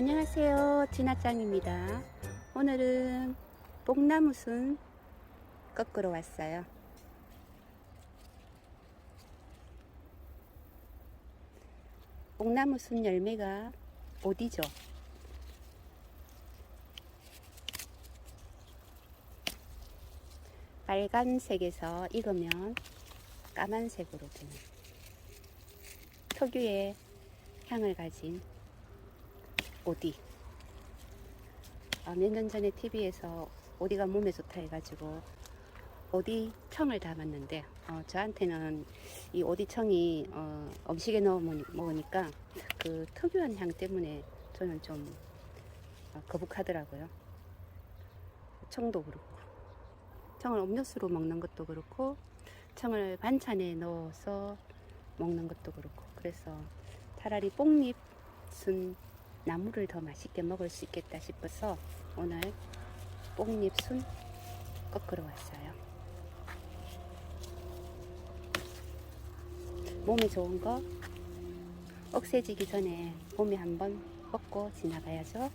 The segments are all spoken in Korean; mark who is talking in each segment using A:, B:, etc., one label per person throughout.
A: 안녕하세요. 진아짱입니다. 오늘은 뽕나무순 꺾으러 왔어요. 뽕나무순 열매가 어디죠? 빨간색에서 익으면 까만색으로 되는 특유의 향을 가진 오디. 아, 몇년 전에 TV에서 오디가 몸에 좋다 해가지고 오디 청을 담았는데 어, 저한테는 이 오디 청이 어, 음식에 넣어 먹- 먹으니까 그 특유한 향 때문에 저는 좀 어, 거북하더라고요. 청도 그렇고 청을 음료수로 먹는 것도 그렇고 청을 반찬에 넣어서 먹는 것도 그렇고 그래서 차라리 뽕잎 순 나무를 더 맛있게 먹을 수 있겠다 싶어서 오늘 뽕잎 순 꺾으러 왔어요. 몸에 좋은 거 억세지기 전에 몸에 한번 먹고 지나가야죠.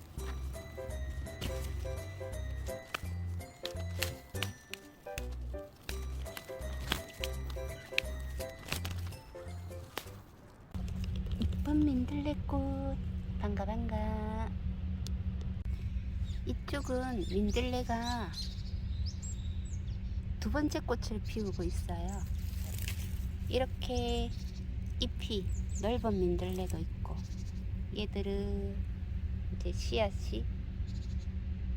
A: 이쪽은 민들레가 두 번째 꽃을 피우고 있어요. 이렇게 잎이 넓은 민들레도 있고 얘들은 이제 씨앗이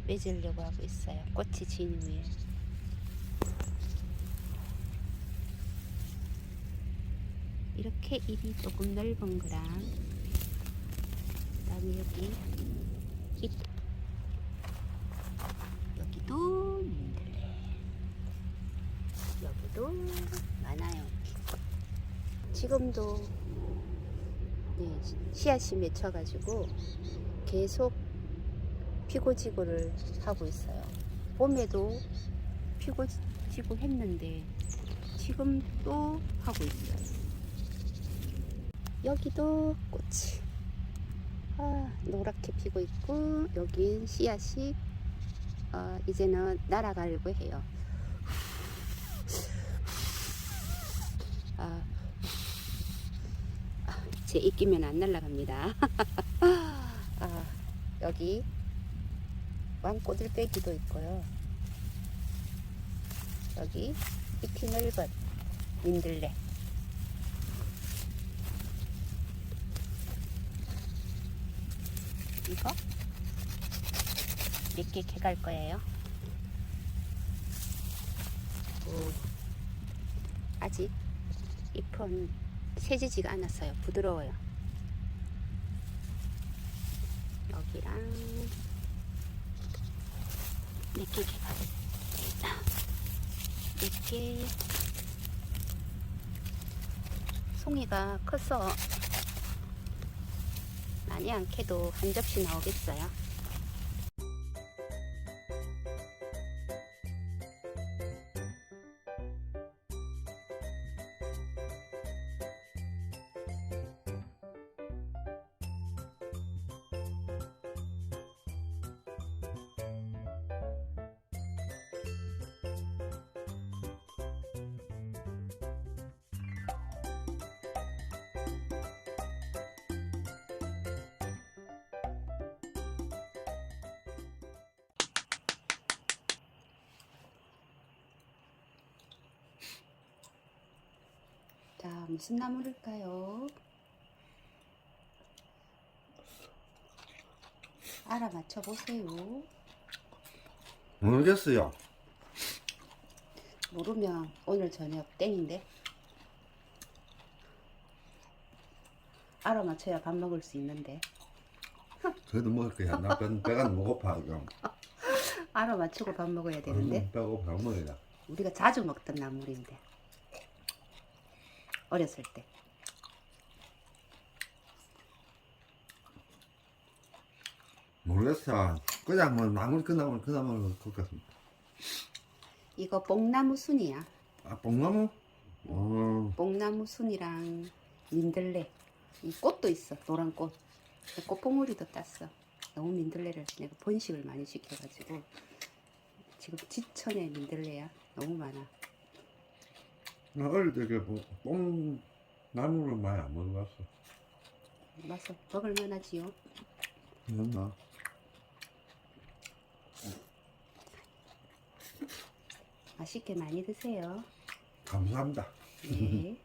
A: 맺으려고 하고 있어요. 꽃이 진 위에. 이렇게 잎이 조금 넓은 거랑 그다음에 여기 잎 여기도 민들레 여기도 많아요. 지금도 네, 씨앗이 맺혀가지고 계속 피고지고를 하고 있어요. 봄에도 피고지고 했는데 지금 또 하고 있어요. 여기도 꽃이. 아, 노랗게 피고 있고 여긴 씨앗이 어, 이제는 날아가려고 해요. 아, 아, 제 입기면 안 날아갑니다. 아, 여기 왕꼬들빼기도 있고요. 여기 잎이 넓은 민들레. 이거 몇 개 개갈 거예요. 오, 아직 잎은 세지지가 않았어요. 부드러워요. 여기랑 몇개 개갈. 몇 개. 송이가 커서 많이 안 캐도 한 접시 나오겠어요. 무슨 나무일까요? 알아맞혀 보세요.
B: 모르겠어요.
A: 모르면 오늘 저녁 땡인데. 알아맞혀야 밥 먹을 수 있는데.
B: 저희도 먹을 거야. 나 배, 배가 너무 고파. 지금.
A: 알아맞히고 밥 먹어야 되는데.
B: 음, 배고파. 안 먹어야
A: 우리가 자주 먹던 나물인데. 어렸을 때.
B: 모르겠어. 그냥 뭐 나물 그 나물 그 나물 것 같습니다.
A: 이거 뽕나무 순이야.
B: 아 뽕나무? 어,
A: 뽕나무 순이랑 민들레. 이 꽃도 있어. 노란 꽃. 꽃봉오리도 땄어. 너무 민들레를 내가 번식을 많이 시켜가지고 지금 지천에 민들레야 너무 많아.
B: 나 어릴 때그뽕 나무를 많이 안 먹어봤어.
A: 맛서 먹을 만하지요.
B: 그랬나?
A: 맛있게 많이 드세요.
B: 감사합니다.
A: 네.